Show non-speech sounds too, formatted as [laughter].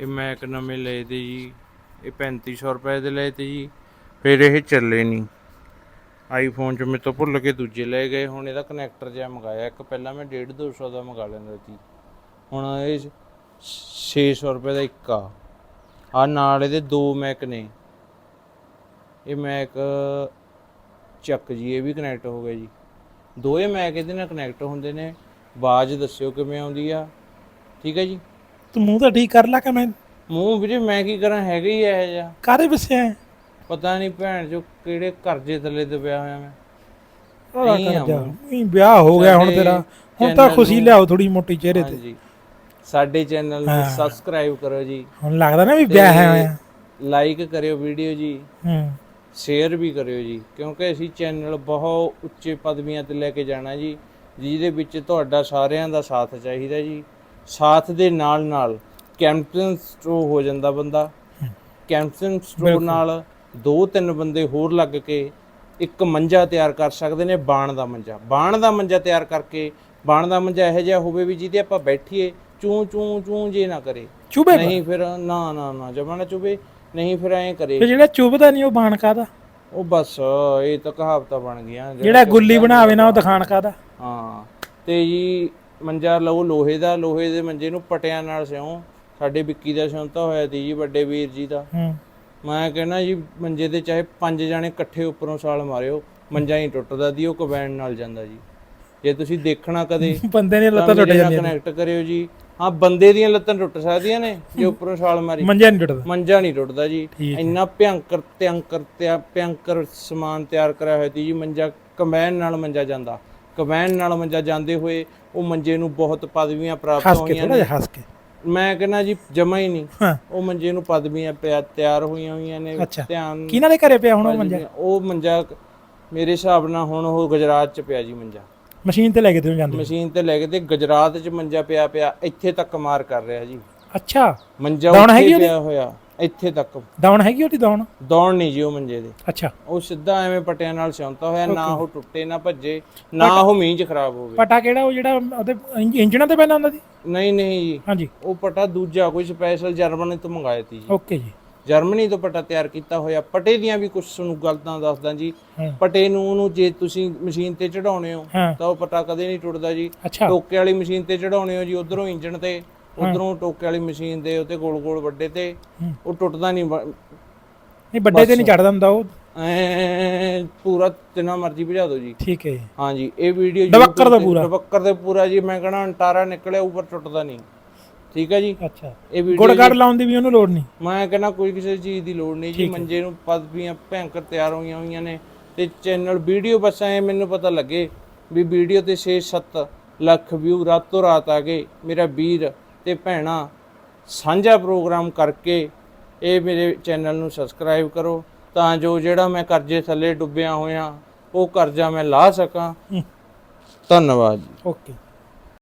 ਇਹ ਮੈਂ ਇੱਕ ਨਵੇਂ ਲਏ ਤੇ ਜੀ, ਇਹ 3500 ਰੁਪਏ ਦੇ ਲਏ ਤੇ ਜੀ, ਫਿਰ ਇਹ ਚੱਲੇ ਨਹੀਂ। ਆਈਫੋਨ ਚ ਮੇਰੇ ਤੋਂ ਭੁੱਲ ਕੇ ਦੂਜੇ ਲੈ ਗਏ, ਹੁਣ ਇਹਦਾ ਕਨੈਕਟਰ ਜਿਹਾ ਮੰਗਾਇਆ, ਇੱਕ ਪਹਿਲਾਂ ਮੈਂ 1.5 200 ਦਾ ਮੰਗਾ ਲੈਂਦਾ ਸੀ। ਹੁਣ ਇਹ 600 ਰੁਪਏ ਦਾ ਇੱਕ ਆ। ਆ ਨਾਲ ਇਹਦੇ ਦੋ ਮੈਕ ਨੇ। ਇਹ ਮੈਕ ਚੱਕ ਜੀ, ਇਹ ਵੀ ਕਨੈਕਟ ਹੋ ਗਿਆ ਜੀ। ਦੋਏ ਮੈਕ ਇਹਦੇ ਨਾਲ ਕਨੈਕਟ ਹੁੰਦੇ ਨੇ। ਆਵਾਜ਼ ਦੱਸਿਓ ਕਿਵੇਂ ਆਉਂਦੀ ਆ। ਠੀਕ ਹੈ ਜੀ? ਤੂੰ ਮੂੰਹ ਤਾਂ ਠੀਕ ਕਰ ਲਾ ਕਿ ਮੈਂ ਮੂੰਹ ਵੀਰੇ ਮੈਂ ਕੀ ਕਰਾਂ ਹੈਗਾ ਹੀ ਇਹ ਜਿਹਾ। ਕਾਰੇ ਵਸਿਆ ਹੈ। ਪਤਾ ਨਹੀਂ ਭੈਣ ਜੋ ਕਿਹੜੇ ਕਰਜ਼ੇ ਥੱਲੇ ਦਬਿਆ ਹੋਇਆ ਮੈਂ। ਉਹਦਾ ਨਹੀਂ ਵਿਆਹ ਹੋ ਗਿਆ ਹੁਣ ਸਾਡੇ ਤੇਰਾ। ਹੁਣ ਤਾਂ channel ਖੁਸ਼ੀ ਨੂੰ- ਲਿਆਓ ਥੋੜੀ ਮੋਟੀ ਚਿਹਰੇ ਤੇ। ਹਾਂਜੀ। ਸਾਡੇ ਚੈਨਲ ਨੂੰ ਸਬਸਕ੍ਰਾਈਬ ਕਰੋ ਜੀ। ਹੁਣ ਲੱਗਦਾ ਨਾ ਵੀ ਵਿਆਹ ਹੈ ਹੋਇਆ। ਲਾਈਕ ਕਰਿਓ ਵੀਡੀਓ ਜੀ। ਹੂੰ। ਸ਼ੇਅਰ ਵੀ ਕਰਿਓ ਜੀ। ਕਿਉਂਕਿ ਅਸੀਂ ਚੈਨਲ ਬਹੁਤ ਉੱਚੇ ਪਦਵੀਆਂ ਤੇ ਲੈ ਕੇ ਜਾਣਾ ਜੀ। ਜਿਹਦੇ ਵਿੱਚ ਤੁਹਾਡਾ ਸਾਰਿਆਂ ਦਾ ਸਾਥ ਚਾਹੀਦਾ ਜੀ। ਸਾਥ ਦੇ ਨਾਲ ਨਾਲ ਕੈਂਪਟਨ ਸਟਰੋ ਹੋ ਜਾਂਦਾ ਬੰਦਾ। ਕੈਂਪਟਨ ਸਟਰੋ ਨਾਲ ਦੋ ਤਿੰਨ ਬੰਦੇ ਹੋਰ ਲੱਗ ਕੇ ਇੱਕ ਮੰਜਾ ਤਿਆਰ ਕਰ ਸਕਦੇ ਨੇ ਬਾਣ ਦਾ ਮੰਜਾ। ਬਾਣ ਦਾ ਮੰਜਾ ਤਿਆਰ ਕਰਕੇ ਬਾਣ ਦਾ ਮੰਜਾ ਇਹੋ ਜਿਹਾ ਹੋਵੇ ਵੀ ਜਿਹਦੇ ਆਪਾਂ ਬੈਠੀਏ ਚੂੰ ਚੂੰ ਚੂੰ ਜੇ ਨਾ ਕਰੇ। ਚੁਬੇ ਨਹੀਂ ਫਿਰ ਨਾ ਨਾ ਨਾ ਜਮਾਨਾ ਚੁਬੇ ਨਹੀਂ ਫਿਰ ਐਂ ਕਰੇ। ਤੇ ਜਿਹੜਾ ਚੁਬਦਾ ਨਹੀਂ ਉਹ ਬਾਣ ਕਾਦਾ ਉਹ ਬਸ ਇਹ ਤਾਂ ਕਹਾਵਤਾਂ ਬਣ ਗਈਆਂ। ਜਿਹੜਾ ਗੁੱਲੀ ਬਣਾਵੇ ਨਾ ਉਹ ਦਿਖਾਣ ਕਾਦਾ ਹਾਂ ਤੇ ਜੀ ਮੰਜਾ ਲਓ ਲੋਹੇ ਦਾ ਲੋਹੇ ਦੇ ਮੰਜੇ ਨੂੰ ਪਟਿਆਂ ਨਾਲ ਸਿਉਂ। ਸਾਡੇ ਵਿੱਕੀ ਦਾ ਸਿਉਂਤਾ ਹੋਇਆ ਸੀ ਜੀ ਵੱਡੇ ਵੀਰ ਜੀ ਦਾ। ਹੂੰ। ਮੈਂ ਕਹਿੰਦਾ ਜੀ ਮੰਜੇ ਤੇ ਚਾਹੇ ਪੰਜ ਜਾਣੇ ਇਕੱਠੇ ਉੱਪਰੋਂ ਛਾਲ ਮਾਰਿਓ ਮੰਜਾ ਹੀ ਟੁੱਟਦਾ ਦੀ ਉਹ ਕਬੈਨ ਨਾਲ ਜਾਂਦਾ ਜੀ। ਜੇ ਤੁਸੀਂ ਦੇਖਣਾ ਕਦੇ [laughs] ਬੰਦੇ ਨੇ ਲੱਤਾਂ ਟੁੱਟ ਜਾਂਦੀਆਂ ਨੇ। ਕਨੈਕਟ ਕਰਿਓ ਜੀ। ਹਾਂ ਬੰਦੇ ਦੀਆਂ ਲੱਤਾਂ ਟੁੱਟ ਸਕਦੀਆਂ ਨੇ ਜੇ ਉੱਪਰੋਂ ਛਾਲ ਮਾਰੀ। ਮੰਜਾ ਨਹੀਂ ਟੁੱਟਦਾ। ਮੰਜਾ ਨਹੀਂ ਟੁੱਟਦਾ ਜੀ। ਇੰਨਾ ਭਿਅੰਕਰ ਤਿਆੰਕਰ ਤਿਆ ਭਿਅੰਕਰ ਸਮਾਨ ਤਿਆਰ ਕਰਿਆ ਹੋਇਆ ਸੀ ਜੀ ਮੰਜਾ ਕੰਬਾਈਨ ਨਾਲ ਮੰਜਾ ਜਾਂਦਾ। ਕੰਬਾਈਨ ਨਾਲ ਮੰਜਾ ਜਾਂਦੇ ਹੋਏ ਉਹ ਮੰਜੇ ਨੂੰ ਬਹੁਤ ਪਦਵੀਆਂ ਪ੍ਰਾਪਤ ਹੱਸ ਕੇ ਹੋਈਆਂ ਥੋੜਾ ਨੇ। ਜਿਹਾ ਹੱਸ ਕੇ। ਮੈਂ ਕਹਿੰਦਾ ਜੀ ਜਮਾ ਹੀ ਨਹੀਂ। ਹਾਂ। ਉਹ ਮੰਜੇ ਨੂੰ ਪਦਵੀਆਂ ਪਿਆ ਤਿਆਰ ਹੋਈਆਂ ਹੋਈਆਂ ਨੇ ਅੱਛਾ। ਧਿਆਨ ਕਿਹਨਾਂ ਦੇ ਘਰੇ ਪਿਆ ਹੁਣ ਉਹ ਮੰਜਾ? ਉਹ ਮੰਜਾ ਮੇਰੇ ਹਿਸਾਬ ਨਾਲ ਹੁਣ ਉਹ ਗੁਜਰਾਤ ਚ ਪਿਆ ਜੀ ਮੰਜਾ। ਮਸ਼ੀਨ ਤੇ ਲੈ ਕੇ ਤੇ ਜਾਂਦੇ? ਮਸ਼ੀਨ ਤੇ ਲੈ ਕੇ ਤੇ ਗੁਜਰਾਤ ਚ ਮੰਜਾ ਪਿਆ ਪਿਆ ਇੱਥੇ ਤੱਕ ਮਾਰ ਕਰ ਰਿਹਾ ਜੀ। ਅੱਛਾ। ਮੰਜਾ ਦੌਣ ਉੱਥੇ ਹੈਗੀ ਉਹਦੀ? ਪਿਆ ਹੋਇਆ। ਇੱਥੇ ਤੱਕ। ਦੌਣ ਹੈਗੀ ਉਹਦੀ ਦੌਣ ਦੌੜ ਨਹੀਂ ਜੀ ਉਹ ਮੰਜੇ ਦੇ। ਅੱਛਾ। ਉਹ ਸਿੱਧਾ ਐਵੇਂ ਪਟਿਆਂ ਨਾਲ ਸਿਉਂਤਾ ਹੋਇਆ ਨਾ ਉਹ ਟੁੱਟੇ ਨਾ ਭੱਜੇ ਨਾ ਉਹ ਮੀਂਹ 'ਚ ਖਰਾਬ ਹੋਵੇ। ਪਟਾ ਕਿਹੜਾ ਉਹ ਜਿਹੜਾ ਉਹਦੇ ਇੰਜ- ਇੰਜਣਾਂ ਤੇ ਪੈਂਦਾ ਹੁੰਦਾ ਸੀ? ਨਹੀਂ ਨਹੀਂ ਜੀ। ਹਾਂਜੀ। ਉਹ ਪਟਾ ਦੂਜਾ ਕੋਈ ਸਪੈਸ਼ਲ ਜਰਮਨੀ ਤੋਂ ਮੰਗਾਇਆ ਸੀ ਜੀ। ਓਕੇ ਜੀ। ਜਰਮਨੀ ਤੋਂ ਪਟਾ ਤਿਆਰ ਕੀਤਾ ਹੋਇਆ। ਪਟੇ ਦੀਆਂ ਵੀ ਕੁਝ ਤੁਹਾਨੂੰ ਗਲਤਾਂ ਦੱਸਦਾ ਜੀ। ਹਾਂ। ਪਟੇ ਨੂੰ ਉਹਨੂੰ ਜੇ ਤੁਸੀਂ ਮਸ਼ੀਨ ਤੇ ਚੜਾਉਣੇ ਹੋ ਹਾਂ। ਤਾਂ ਉਹ ਪਟਾ ਕਦੇ ਨਹੀਂ ਟੁੱਟਦਾ ਜੀ। ਅੱਛਾ। ਟੋਕੇ ਵਾਲੀ ਮਸ਼ੀਨ ਤੇ ਚੜਾਉਣੇ ਹੋ ਜੀ ਉਧਰੋਂ ਇੰਜਣ ਤੇ। ਉਧਰੋਂ ਟੋਕੇ ਵਾਲੀ ਮਸ਼ੀਨ ਦੇ ਉੱਤੇ ਗੋਲ ਗੋਲ ਵੱਡੇ ਤੇ ਹੂੰ। ਉਹ ਟੁੱਟਦਾ ਨਹੀਂ ਨਹੀਂ ਵੱਡੇ ਤੇ ਨਹੀਂ ਚੜਦਾ ਹੁੰਦਾ ਉਹ। ਪੂਰਾ ਜਿੰਨਾ ਮਰਜ਼ੀ ਭਜਾ ਦਿਓ ਜੀ। ਠੀਕ ਹੈ ਜੀ। ਹਾਂਜੀ ਇਹ ਵੀਡੀਓ ਡਬੱਕਰ ਦਾ ਪੂਰਾ। ਡਬੱਕਰ ਦੇ ਪੂਰਾ ਜੀ ਮੈਂ ਕਹਣਾ ਅੰਟਾਰਾ ਨਿਕਲਿਆ ਉੱਪਰ ਟੁੱਟਦਾ ਨਹੀਂ। ਠੀਕ ਹੈ ਜੀ? ਅੱਛਾ। ਇਹ ਵੀਡੀਓ ਗੁੜ ਗੜ ਲਾਉਣ ਦੀ ਵੀ ਉਹਨੂੰ ਲੋੜ ਨਹੀਂ। ਮੈਂ ਕਹਿੰਦਾ ਕੋਈ ਕਿਸੇ ਚੀਜ਼ ਦੀ ਲੋੜ ਨਹੀਂ ਜੀ ਮੰਜੇ ਨੂੰ ਪਦਵੀਆਂ ਭੈਂਕਰ ਤਿਆਰ ਹੋਈਆਂ ਹੋਈਆਂ ਨੇ ਤੇ ਚੈਨਲ ਵੀਡੀਓ ਬਸ ਐ ਮੈਨੂੰ ਪਤਾ ਲੱਗੇ ਵੀ ਵੀਡੀਓ ਤੇ 6-7 ਲੱਖ ਵਿਊ ਰਾਤੋਂ ਰਾਤ ਆ ਗਏ। ਮੇਰਾ ਵੀਰ ਤੇ ਭੈਣਾ ਸਾਂਝਾ ਪ੍ਰੋਗਰਾਮ ਕਰਕੇ ਇਹ ਮੇਰੇ ਚੈਨਲ ਨੂੰ ਸਬਸਕ੍ਰਾਈਬ ਕਰੋ ਤਾਂ ਜੋ ਜਿਹੜਾ ਮੈਂ ਕਰਜ਼ੇ ਥੱਲੇ ਡੁੱਬਿਆ ਹੋਇਆ ਉਹ ਕਰਜ਼ਾ ਮੈਂ ਲਾ ਸਕਾਂ। ਧੰਨਵਾਦ ਜੀ। ਓਕੇ।